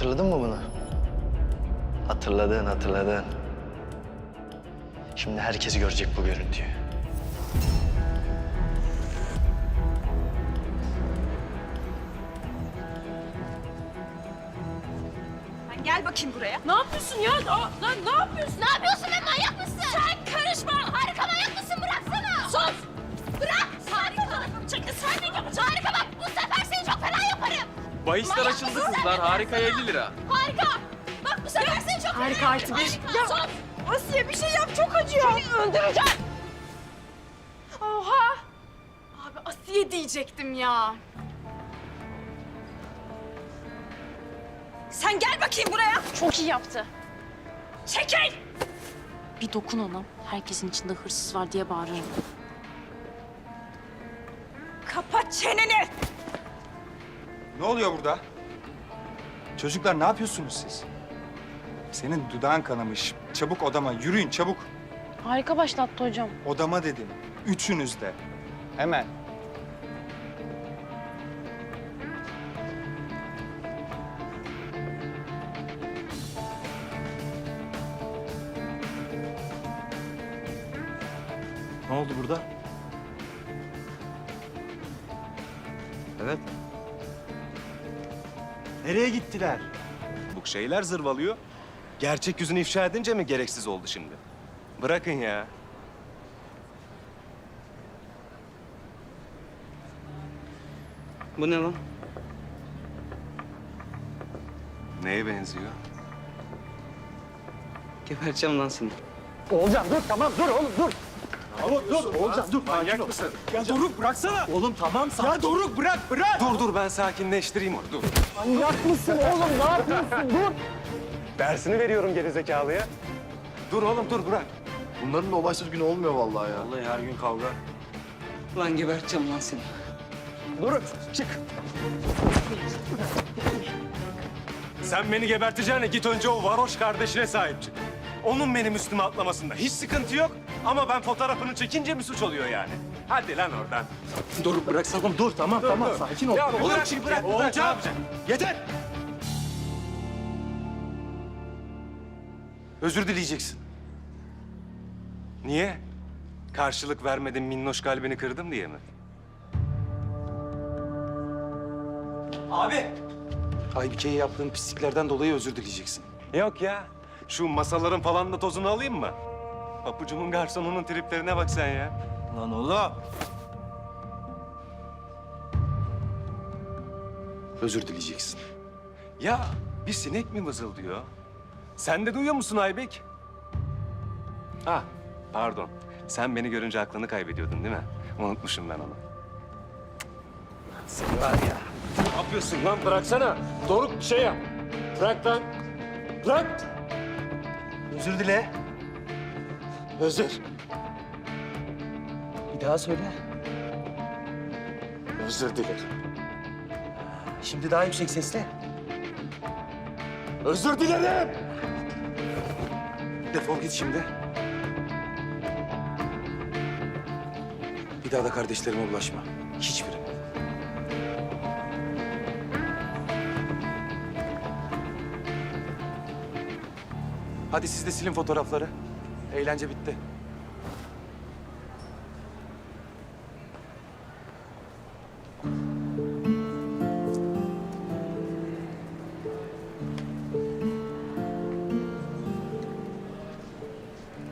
Hatırladın mı bunu? Hatırladın, hatırladın. Şimdi herkes görecek bu görüntüyü. Gel bakayım buraya. Ne yapıyorsun ya? Aa, lan ne yapıyorsun? Ne yapıyorsun be manyak mısın? Sen Bahisler Manyak açıldı mısın kızlar. sen? Harika 50 lira. Harika. Bak bu sefer seni çok Harika artı bir. Ya-. Sus. Asiye bir şey yap çok acıyor. Seni öldüreceğim. Oha. Abi Asiye diyecektim ya. Sen gel bakayım buraya. Çok iyi yaptı. Çekil. Bir dokun ona. Herkesin içinde hırsız var diye bağırırım. Kapat çeneni. Ne oluyor burada? Çocuklar ne yapıyorsunuz siz? Senin dudağın kanamış. Çabuk odama. Yürüyün çabuk. Harika başlattı hocam. Odama dedim. Üçünüz de. Hemen. Ne oldu burada? Evet. Nereye gittiler? Bu şeyler zırvalıyor. Gerçek yüzünü ifşa edince mi gereksiz oldu şimdi? Bırakın ya. Bu ne lan? Neye benziyor? Geberteceğim lan seni. Oğulcan dur tamam dur oğlum dur. Oğlum dur Oğulcan dur. Manyak mısın? Ya Doruk bıraksana. Oğlum tamam sakin. Ya Doruk bırak bırak. Dur dur ben sakinleştireyim onu dur. Manyak mısın oğlum ne yapıyorsun dur. Dersini veriyorum gerizekalıya. Dur oğlum dur bırak. Bunların da olaysız günü olmuyor vallahi ya. Vallahi her gün kavga. Lan geberteceğim lan seni. Doruk çık. Sen beni geberteceğine git önce o varoş kardeşine sahip çık. Onun benim üstüme atlamasında hiç sıkıntı yok. Ama ben fotoğrafını çekince mi suç oluyor yani? Hadi lan oradan. Dur bıraksana dur tamam tamam sakin ol. Ya Oğlum bırak, çık, bırak, bırak, ne yapacaksın? Yeter. Özür dileyeceksin. Niye? Karşılık vermedim minnoş kalbini kırdım diye mi? Abi. Aybike'ye yaptığın pisliklerden dolayı özür dileyeceksin. Yok ya. Şu masaların falan da tozunu alayım mı? Papucumun garsonunun triplerine bak sen ya. Lan oğlum. Özür dileyeceksin. Ya bir sinek mi vızıldıyor? Sen de duyuyor musun Aybek? Ha pardon. Sen beni görünce aklını kaybediyordun değil mi? Unutmuşum ben onu. Seni var ya. Ne yapıyorsun lan? Bıraksana. Doruk bir şey yap. Bırak lan. Bırak. Özür dile. Özür. Bir daha söyle. Özür dilerim. Şimdi daha yüksek sesle. Özür dilerim. Defol git şimdi. Bir daha da kardeşlerime bulaşma. Hiçbiri. Hadi siz de silin fotoğrafları. Eğlence bitti.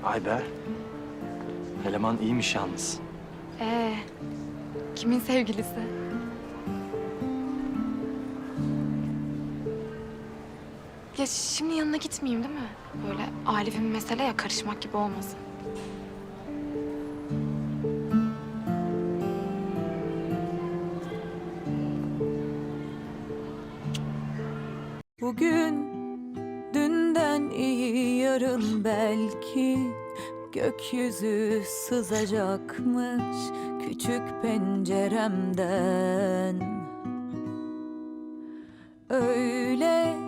Ay be. Eleman iyiymiş yalnız. Ee, kimin sevgilisi? Ya şimdi yanına gitmeyeyim değil mi? Böyle bir mesele ya karışmak gibi olmasın. Bugün dünden iyi yarın belki gökyüzü sızacakmış küçük penceremden. Öyle